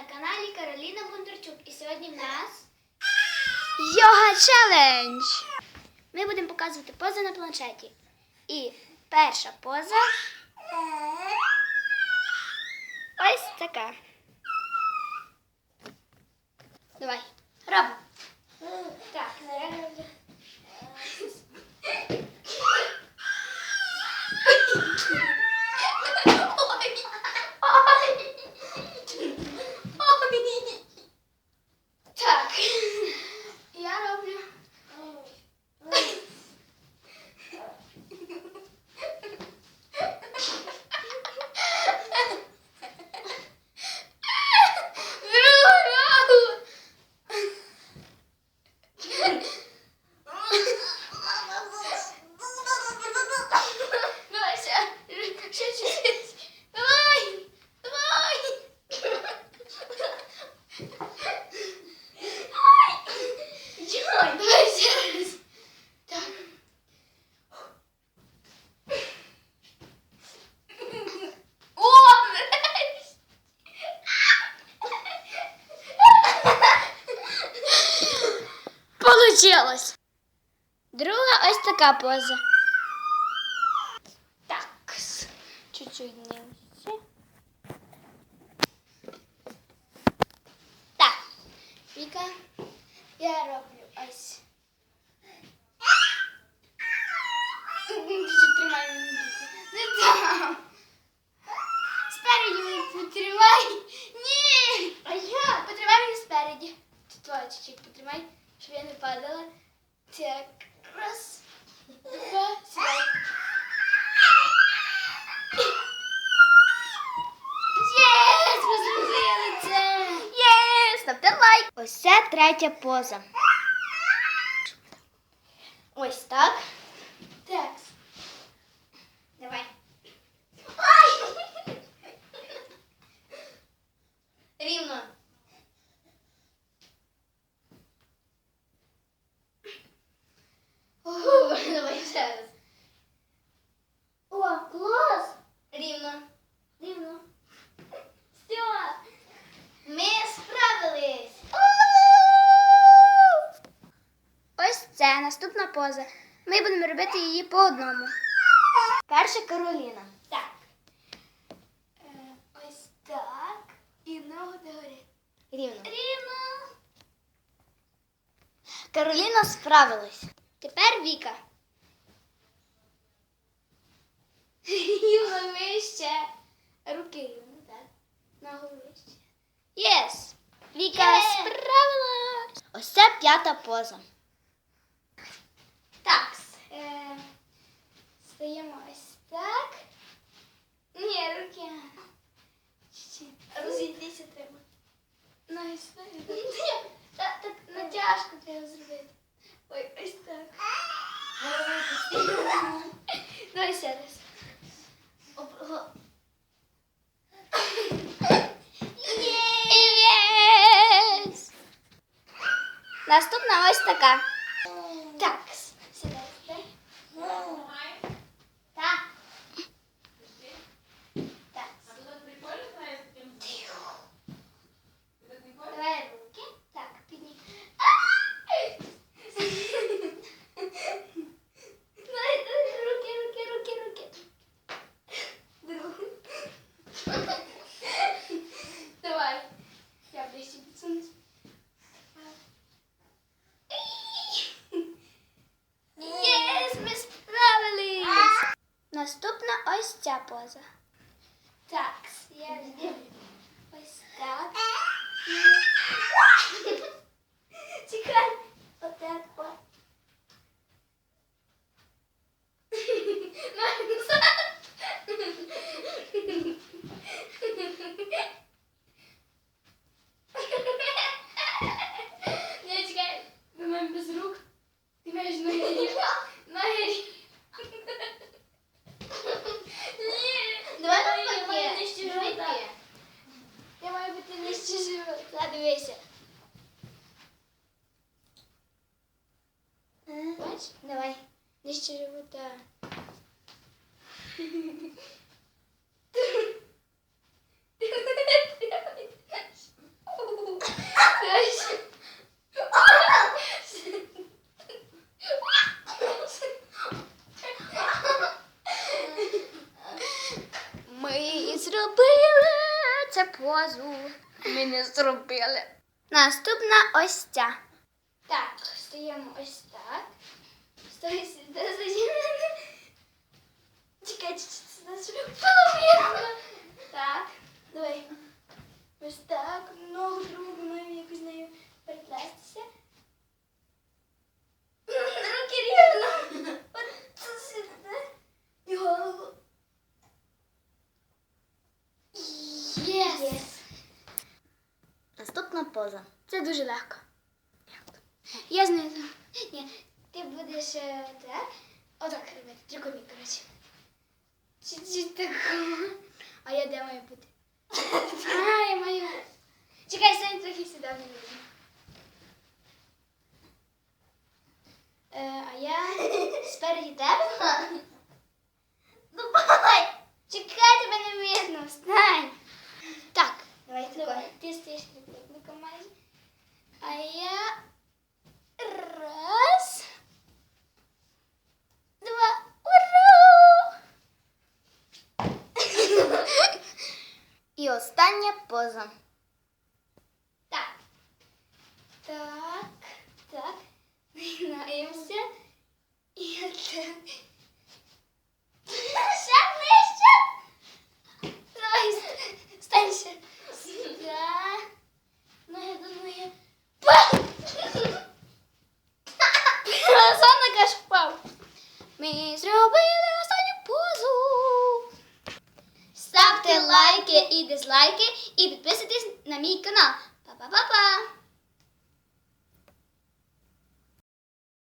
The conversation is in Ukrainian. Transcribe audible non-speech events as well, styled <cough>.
на каналі Кароліна Бондарчук. І сьогодні в нас Йога челендж. Ми будемо показувати пози на планшеті. І перша поза ось така. Давай, робимо. так, зараз. Получилось. Друга ось така поза. Так, чуть-чуть нижче. Так, Віка, я роблю ось. Чуть-чуть тримай мене. Не там. Спереді мене потримай. Ні. А я? Потримай мене спереді. Тут твоя чуть-чуть потримай, Щоб я не падала. Так, раз, два, сюди. Єс, ми зробили це. Єс, ставте лайк. Ось це третя поза. Ось. Так. Давай. Ай! Рівно. Ого, давай ще раз. О, клас! Рівно. Рівно. Все. Ми справились. Ось це наступна поза. Ми будемо робити її по одному. Перша Кароліна. Так. Е, ось так. І ногу догори. Рівно. Рівно. Кароліна справилась. Тепер Віка. <laughs> Рівно вище. Руки рівно, так. Ногу вище. Єс! Віка справилась. Ось це п'ята поза. Так. Е, стаємо ось так. Ні, руки. Чуть-чуть. Треба. Ноги спереду. Ні, Так, так натяжку треба зробити. Ой, ось так. Давай ще раз. Наступна ось така. Так, сідайте. Так. Так. Давай руки. Так, піднімай. Давай, давай, руки, руки, руки, руки. Другу. Давай. Я ближче підсунусь. Єс, ми справились! Наступна ось ця поза. нижче живота. Ми зробили це позу. Ми не зробили. Наступна ось ця. Так, стаємо ось так. Стой сюди, стоїмо. Чекай, це нас половину. Так, давай. Ось так, ногу другу маємо якось з нею. Руки рівно. От сюди. І голову. Єс. Наступна поза. Це дуже легко. Я знаю. Ні, ти будеш те. Отак робити. Трюкові, коротше. Чуть-чуть такого. А я де маю бути? <laughs> А, я маю. Чекай, стань трохи сюди не видно. Е, а я спереді тебе. Давай! Чекай, тебе не видно. Встань. Так, давай давай. Ти стоїш трикутником майже. А я раз, два, ура! Остання поза. Так. Так, так. Нагинаємося. І так. Ще ближче. Давай, ст- стань ще. Сюди. Ноги до ноги. Сам каш впав. Ми зробили Ставте лайки і дизлайки і підписуйтесь на мій канал. Па-па-па-па!